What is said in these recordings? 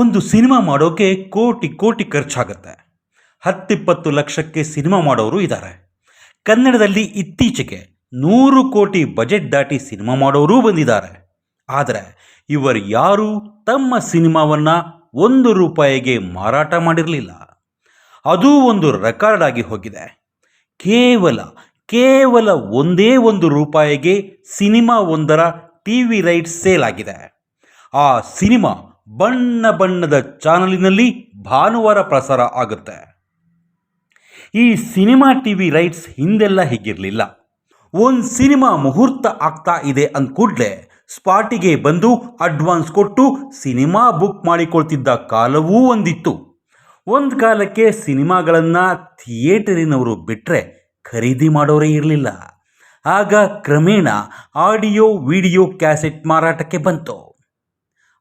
ಒಂದು ಸಿನಿಮಾ ಮಾಡೋಕೆ ಕೋಟಿ ಕೋಟಿ ಖರ್ಚಾಗುತ್ತೆ. ಹತ್ತಿಪ್ಪತ್ತು ಲಕ್ಷಕ್ಕೆ ಸಿನಿಮಾ ಮಾಡೋರು ಇದ್ದಾರೆ ಕನ್ನಡದಲ್ಲಿ ಇತ್ತೀಚೆಗೆ ನೂರು ಕೋಟಿ ಬಜೆಟ್ ದಾಟಿ ಸಿನಿಮಾ ಮಾಡೋರೂ ಬಂದಿದ್ದಾರೆ. ಆದರೆ ಇವರು ಯಾರೂ ತಮ್ಮ ಸಿನಿಮಾವನ್ನು ಒಂದು ರೂಪಾಯಿಗೆ ಮಾರಾಟ ಮಾಡಿರಲಿಲ್ಲ. ಅದೂ ಒಂದು ರೆಕಾರ್ಡ್ ಆಗಿ ಹೋಗಿದೆ. ಕೇವಲ ಕೇವಲ ಒಂದೇ ಒಂದು ರೂಪಾಯಿಗೆ ಸಿನಿಮಾ ಒಂದರ ಟಿ ವಿ ರೈಟ್ಸ್ ಸೇಲ್ ಆಗಿದೆ. ಆ ಸಿನಿಮಾ ಬಣ್ಣ ಬಣ್ಣದ ಚಾನಲಿನಲ್ಲಿ ಭಾನುವಾರ ಪ್ರಸಾರ ಆಗುತ್ತೆ. ಈ ಸಿನಿಮಾ ಟಿ ವಿ ರೈಟ್ಸ್ ಹಿಂದೆಲ್ಲ ಹೀಗಿರಲಿಲ್ಲ. ಒಂದು ಸಿನಿಮಾ ಮುಹೂರ್ತ ಆಗ್ತಾ ಇದೆ ಅಂದ್ಕೂಡ್ಲೆ ಸ್ಪಾಟಿಗೆ ಬಂದು ಅಡ್ವಾನ್ಸ್ ಕೊಟ್ಟು ಸಿನಿಮಾ ಬುಕ್ ಮಾಡಿಕೊಳ್ತಿದ್ದ ಕಾಲವೂ ಒಂದಿತ್ತು. ಒಂದು ಕಾಲಕ್ಕೆ ಸಿನಿಮಾಗಳನ್ನು ಥಿಯೇಟರಿನವರು ಬಿಟ್ಟರೆ ಖರೀದಿ ಮಾಡೋರೇ ಇರಲಿಲ್ಲ. ಆಗ ಕ್ರಮೇಣ ಆಡಿಯೋ, ವಿಡಿಯೋ, ಕ್ಯಾಸೆಟ್ ಮಾರಾಟಕ್ಕೆ ಬಂತು.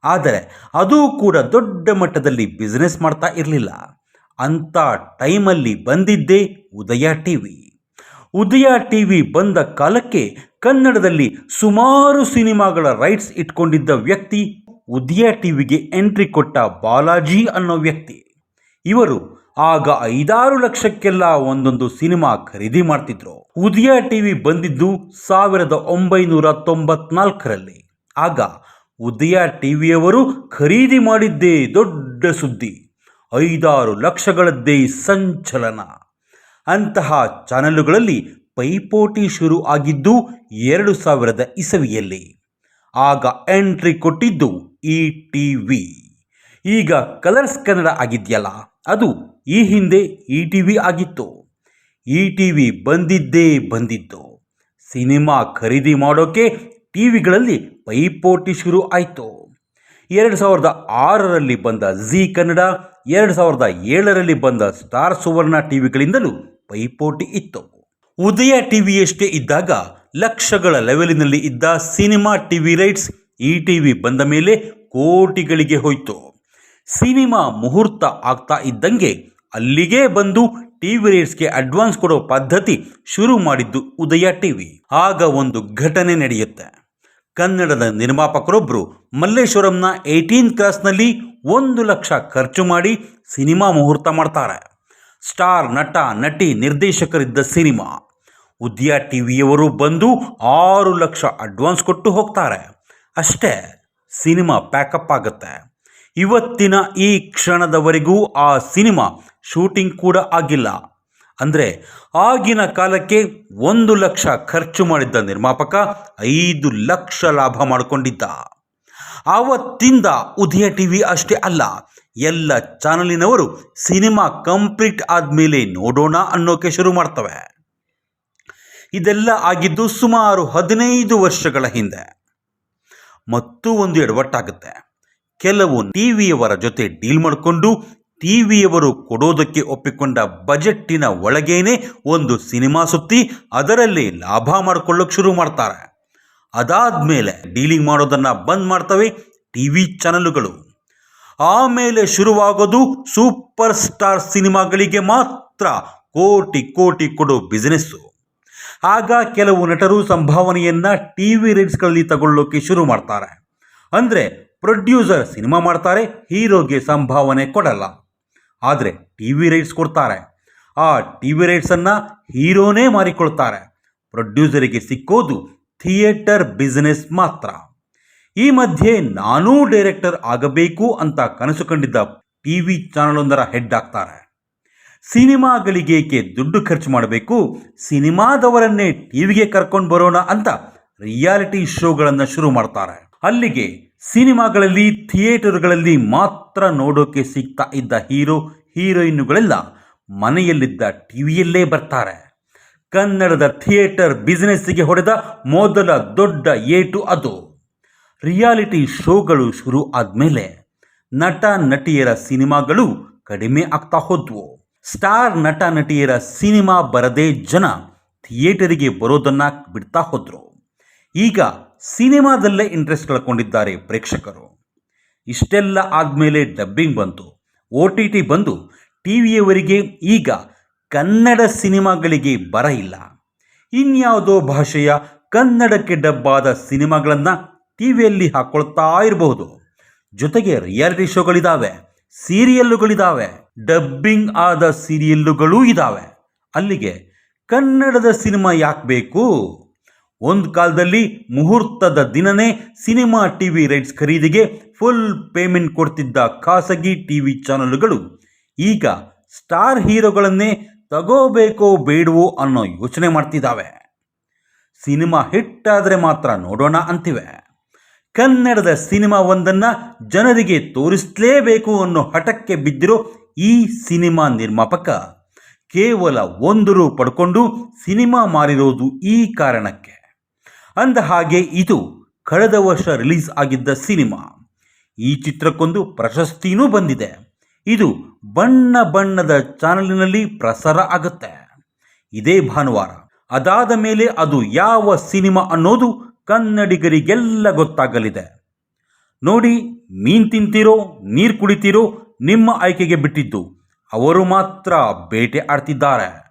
ಆದರೆ ಅದು ಕೂಡ ದೊಡ್ಡ ಮಟ್ಟದಲ್ಲಿ ಬಿಸ್ನೆಸ್ ಮಾಡ್ತಾ ಇರಲಿಲ್ಲ. ಅಂಥ ಟೈಮಲ್ಲಿ ಬಂದಿದ್ದೇ Udaya T V Udaya T V ಬಂದ ಕಾಲಕ್ಕೆ ಕನ್ನಡದಲ್ಲಿ ಸುಮಾರು ಸಿನಿಮಾಗಳ ರೈಟ್ಸ್ ಇಟ್ಕೊಂಡಿದ್ದ ವ್ಯಕ್ತಿ ಉದಯ ಟಿ ವಿಗೆ ಎಂಟ್ರಿ ಕೊಟ್ಟ ಬಾಲಾಜಿ ಅನ್ನೋ ವ್ಯಕ್ತಿ. ಇವರು ಆಗ ಐದಾರು ಲಕ್ಷಕ್ಕೆಲ್ಲ ಒಂದೊಂದು ಸಿನಿಮಾ ಖರೀದಿ ಮಾಡ್ತಿದ್ರು. ಉದಯ ಟಿವಿ ಬಂದಿದ್ದು ಸಾವಿರದ ಒಂಬೈನೂರ ತೊಂಬತ್ನಾಲ್ಕರಲ್ಲಿ. ಆಗ ಉದಯ ಟಿವಿಯವರು ಖರೀದಿ ಮಾಡಿದ್ದೇ ದೊಡ್ಡ ಸುದ್ದಿ. ಐದಾರು ಲಕ್ಷಗಳದ್ದೇ ಸಂಚಲನ. ಅಂತಹ ಚಾನಲುಗಳಲ್ಲಿ ಪೈಪೋಟಿ ಶುರು ಆಗಿದ್ದು ಎರಡು ಸಾವಿರದ ಇಸವಿಯಲ್ಲಿ. ಆಗ ಎಂಟ್ರಿ ಕೊಟ್ಟಿದ್ದು ಈ ಟಿ ವಿ ಈಗ ಕಲರ್ಸ್ ಕನ್ನಡ ಆಗಿದೆಯಲ್ಲ, ಅದು ಈ ಹಿಂದೆ ಇ ಟಿ ವಿ ಆಗಿತ್ತು. ಇ ಟಿ ವಿ ಬಂದಿದ್ದೇ ಬಂದಿತ್ತು. ಸಿನಿಮಾ ಖರೀದಿ ಮಾಡೋಕೆ ಟಿ ವಿಗಳಲ್ಲಿ ಪೈಪೋಟಿ ಶುರು ಆಯಿತು. ಎರಡು ಸಾವಿರದ ಆರರಲ್ಲಿ ಬಂದ ಝೀ ಕನ್ನಡ, ಎರಡು ಸಾವಿರದ ಏಳರಲ್ಲಿ ಬಂದ ಸ್ಟಾರ್ ಸುವರ್ಣ ಟಿ ವಿಗಳಿಂದಲೂ ಪೈಪೋಟಿ ಇತ್ತು. ಉದಯ ಟಿವಿಯಷ್ಟೇ ಇದ್ದಾಗ ಲಕ್ಷಗಳ ಲೆವೆಲಿನಲ್ಲಿ ಇದ್ದ cinema T V rights E T V ಬಂದ ಮೇಲೆ ಕೋಟಿಗಳಿಗೆ ಹೋಯಿತು. ಸಿನಿಮಾ ಮುಹೂರ್ತ ಆಗ್ತಾ ಇದ್ದಂಗೆ ಅಲ್ಲಿಗೆ ಬಂದು ಟಿವಿ ರೈಟ್ಸ್ಗೆ ಅಡ್ವಾನ್ಸ್ ಕೊಡೋ ಪದ್ಧತಿ ಶುರು ಮಾಡಿದ್ದು ಉದಯ ಟಿವಿ. ಆಗ ಒಂದು ಘಟನೆ ನಡೆಯುತ್ತೆ. ಕನ್ನಡದ ನಿರ್ಮಾಪಕರೊಬ್ಬರು ಮಲ್ಲೇಶ್ವರಂನ ಏಯ್ಟೀನ್ ಕ್ರಾಸ್ನಲ್ಲಿ ಒಂದು ಲಕ್ಷ ಖರ್ಚು ಮಾಡಿ ಸಿನಿಮಾ ಮುಹೂರ್ತ ಮಾಡ್ತಾರೆ. ಸ್ಟಾರ್, ನಟ, ನಟಿ, ನಿರ್ದೇಶಕರಿದ್ದ ಸಿನಿಮಾ. ಉದ್ಯಾ ಟಿ ವಿಯವರು ಬಂದು ಆರು ಲಕ್ಷ ಅಡ್ವಾನ್ಸ್ ಕೊಟ್ಟು ಹೋಗ್ತಾರೆ. ಅಷ್ಟೇ, ಸಿನಿಮಾ ಪ್ಯಾಕಪ್ ಆಗುತ್ತೆ. ಇವತ್ತಿನ ಈ ಕ್ಷಣದವರೆಗೂ ಆ ಸಿನಿಮಾ ಶೂಟಿಂಗ್ ಕೂಡ ಆಗಿಲ್ಲ. ಅಂದರೆ ಆಗಿನ ಕಾಲಕ್ಕೆ ಒಂದು ಲಕ್ಷ ಖರ್ಚು ಮಾಡಿದ್ದ ನಿರ್ಮಾಪಕ ಐದು ಲಕ್ಷ ಲಾಭ ಮಾಡಿಕೊಂಡಿದ್ದ. ಆವತ್ತಿಂದ ಉದಯ ಟಿ ವಿ ಅಷ್ಟೇ ಅಲ್ಲ, ಎಲ್ಲ ಚಾನಲಿನವರು ಸಿನಿಮಾ ಕಂಪ್ಲೀಟ್ ಆದಮೇಲೆ ನೋಡೋಣ ಅನ್ನೋಕೆ ಶುರು ಮಾಡ್ತವೆ. ಇದೆಲ್ಲ ಆಗಿದ್ದು ಸುಮಾರು ಹದಿನೈದು ವರ್ಷಗಳ ಹಿಂದೆ. ಮತ್ತು ಒಂದು ಎಡವಟ್ಟಾಗುತ್ತೆ. ಕೆಲವು ಟಿವಿಯವರ ಜೊತೆ ಡೀಲ್ ಮಾಡಿಕೊಂಡು ಟಿವಿಯವರು ಕೊಡೋದಕ್ಕೆ ಒಪ್ಪಿಕೊಂಡ ಬಜೆಟ್ಟಿನ ಒಳಗೇನೆ ಒಂದು ಸಿನಿಮಾ ಸುತ್ತಿ ಅದರಲ್ಲಿ ಲಾಭ ಮಾಡಿಕೊಳ್ಳೋಕೆ ಶುರು ಮಾಡ್ತಾರೆ. ಅದಾದಮೇಲೆ ಡೀಲಿಂಗ್ ಮಾಡೋದನ್ನು ಬಂದ್ ಮಾಡ್ತವೆ ಟಿ ವಿ ಚಾನಲುಗಳು. ಆಮೇಲೆ ಶುರುವಾಗೋದು ಸೂಪರ್ ಸ್ಟಾರ್ ಸಿನಿಮಾಗಳಿಗೆ ಮಾತ್ರ ಕೋಟಿ ಕೋಟಿ ಕೊಡೋ ಬಿಸ್ನೆಸ್ಸು. ಆಗ ಕೆಲವು ನಟರು ಸಂಭಾವನೆಯನ್ನು ಟಿ ವಿ ರೇಟ್ಸ್ಗಳಲ್ಲಿ ತಗೊಳ್ಳೋಕೆ ಶುರು ಮಾಡ್ತಾರೆ. ಅಂದರೆ ಪ್ರೊಡ್ಯೂಸರ್ ಸಿನಿಮಾ ಮಾಡ್ತಾರೆ, ಹೀರೋಗೆ ಸಂಭಾವನೆ ಕೊಡಲ್ಲ. ಆದರೆ ಟಿ ವಿ ರೈಟ್ಸ್ ಕೊಡ್ತಾರೆ. ಆ ಟಿ ವಿ ರೈಟ್ಸನ್ನು ಹೀರೋನೇ ಮಾರಿಕೊಳ್ತಾರೆ. ಪ್ರೊಡ್ಯೂಸರಿಗೆ ಸಿಕ್ಕೋದು ಥಿಯೇಟರ್ ಬಿಸ್ನೆಸ್ ಮಾತ್ರ. ಈ ಮಧ್ಯೆ ನಾನೂ ಡೈರೆಕ್ಟರ್ ಆಗಬೇಕು ಅಂತ ಕನಸು ಕಂಡಿದ್ದ ಟಿ ವಿ ಚಾನಲೊಂದರ ಹೆಡ್ ಆಗ್ತಾರೆ. ಸಿನಿಮಾಗಳಿಗೇಕೆ ದುಡ್ಡು ಖರ್ಚು ಮಾಡಬೇಕು? ಸಿನಿಮಾದವರನ್ನೇ ಟಿವಿಗೆ ಕರ್ಕೊಂಡು ಬರೋಣ ಅಂತ ರಿಯಾಲಿಟಿ ಶೋಗಳನ್ನು ಶುರು ಮಾಡ್ತಾರೆ. ಅಲ್ಲಿಗೆ ಸಿನಿಮಾಗಳಲ್ಲಿ, ಥಿಯೇಟರ್ಗಳಲ್ಲಿ ಮಾತ್ರ ನೋಡೋಕೆ ಸಿಗ್ತಾ ಇದ್ದ ಹೀರೋ, ಹೀರೋಯಿನ್ಗಳೆಲ್ಲ ಮನೆಯಲ್ಲಿದ್ದ ಟಿವಿಯಲ್ಲೇ ಬರ್ತಾರೆ. ಕನ್ನಡದ ಥಿಯೇಟರ್ ಬಿಸ್ನೆಸ್ಸಿಗೆ ಹೊಡೆದ ಮೊದಲ ದೊಡ್ಡ ಏಟು ಅದು. ರಿಯಾಲಿಟಿ ಶೋಗಳು ಶುರು ಆದಮೇಲೆ ನಟ, ನಟಿಯರ ಸಿನಿಮಾಗಳು ಕಡಿಮೆ ಆಗ್ತಾ ಹೋದ್ವು. ಸ್ಟಾರ್, ನಟ, ನಟಿಯರ ಸಿನಿಮಾ ಬರದೇ ಜನ ಥಿಯೇಟರಿಗೆ ಬರೋದನ್ನ ಬಿಡ್ತಾ ಹೋದ್ರು. ಈಗ ಸಿನಿಮಾದಲ್ಲೇ ಇಂಟ್ರೆಸ್ಟ್ ಕಳ್ಕೊಂಡಿದ್ದಾರೆ ಪ್ರೇಕ್ಷಕರು. ಇಷ್ಟೆಲ್ಲ ಆದಮೇಲೆ ಡಬ್ಬಿಂಗ್ ಬಂತು. ಒ ಟಿ ಟಿ ಬಂದು ಟಿ ವಿಯವರಿಗೆ ಈಗ ಕನ್ನಡ ಸಿನಿಮಾಗಳಿಗೆ ಬರ ಇಲ್ಲ. ಇನ್ಯಾವುದೋ ಭಾಷೆಯ ಕನ್ನಡಕ್ಕೆ ಡಬ್ಬಾದ ಸಿನಿಮಾಗಳನ್ನು ಟಿ ವಿಯಲ್ಲಿ ಹಾಕ್ಕೊಳ್ತಾ ಇರಬಹುದು. ಜೊತೆಗೆ ರಿಯಾಲಿಟಿ ಶೋಗಳಿದ್ದಾವೆ ಸೀರಿಯಲ್ಲುಗಳಿದ್ದಾವೆ ಡಬ್ಬಿಂಗ್ ಆದ ಸೀರಿಯಲ್ಲುಗಳೂ ಇದ್ದಾವೆ ಅಲ್ಲಿಗೆ ಕನ್ನಡದ ಸಿನಿಮಾ ಯಾಕೆ ಬೇಕು? ಒಂದು ಕಾಲದಲ್ಲಿ ಮುಹೂರ್ತದ ದಿನನೇ ಸಿನಿಮಾ ಟಿ ವಿ ರೈಟ್ಸ್ ಖರೀದಿಗೆ ಫುಲ್ ಪೇಮೆಂಟ್ ಕೊಡ್ತಿದ್ದ ಖಾಸಗಿ ಟಿ ವಿ ಚಾನಲ್ಗಳು. ಈಗ ಸ್ಟಾರ್ ಹೀರೋಗಳನ್ನೇ ತಗೋಬೇಕೋ ಬೇಡವೋ ಅನ್ನೋ ಯೋಚನೆ ಮಾಡ್ತಿದ್ದಾವೆ ಸಿನಿಮಾ ಹಿಟ್ ಆದರೆ ಮಾತ್ರ ನೋಡೋಣ ಅಂತಿವೆ. ಕನ್ನಡದ ಸಿನಿಮಾ ಒಂದನ್ನು ಜನರಿಗೆ ತೋರಿಸಲೇಬೇಕು ಅನ್ನೋ ಹಠಕ್ಕೆ ಬಿದ್ದಿರೋ ಈ ಸಿನಿಮಾ ನಿರ್ಮಾಪಕ ಕೇವಲ ಒಂದು ರೂ ಪಡ್ಕೊಂಡು ಸಿನಿಮಾ ಮಾರಿರೋದು ಈ ಕಾರಣಕ್ಕೆ. ಅಂದ ಹಾಗೆ ಇದು ಕಳೆದ ವರ್ಷ ರಿಲೀಸ್ ಆಗಿದ್ದ ಸಿನಿಮಾ. ಈ ಚಿತ್ರಕ್ಕೊಂದು ಪ್ರಶಸ್ತಿನೂ ಬಂದಿದೆ. ಇದು ಬಣ್ಣ ಬಣ್ಣದ ಚಾನಲಿನಲ್ಲಿ ಪ್ರಸಾರ ಆಗುತ್ತೆ. ಇದೇ ಭಾನುವಾರ. ಅದಾದ ಮೇಲೆ ಅದು ಯಾವ ಸಿನಿಮಾ ಅನ್ನೋದು ಕನ್ನಡಿಗರಿಗೆಲ್ಲ ಗೊತ್ತಾಗಲಿದೆ. ನೋಡಿ, ಮೀನ್ ತಿಂತೀರೋ, ನೀರು ಕುಡಿತೀರೋ ನಿಮ್ಮ ಆಯ್ಕೆಗೆ ಬಿಟ್ಟಿದ್ದು. ಅವರು ಮಾತ್ರ ಬೇಟೆ ಆಡ್ತಿದ್ದಾರೆ.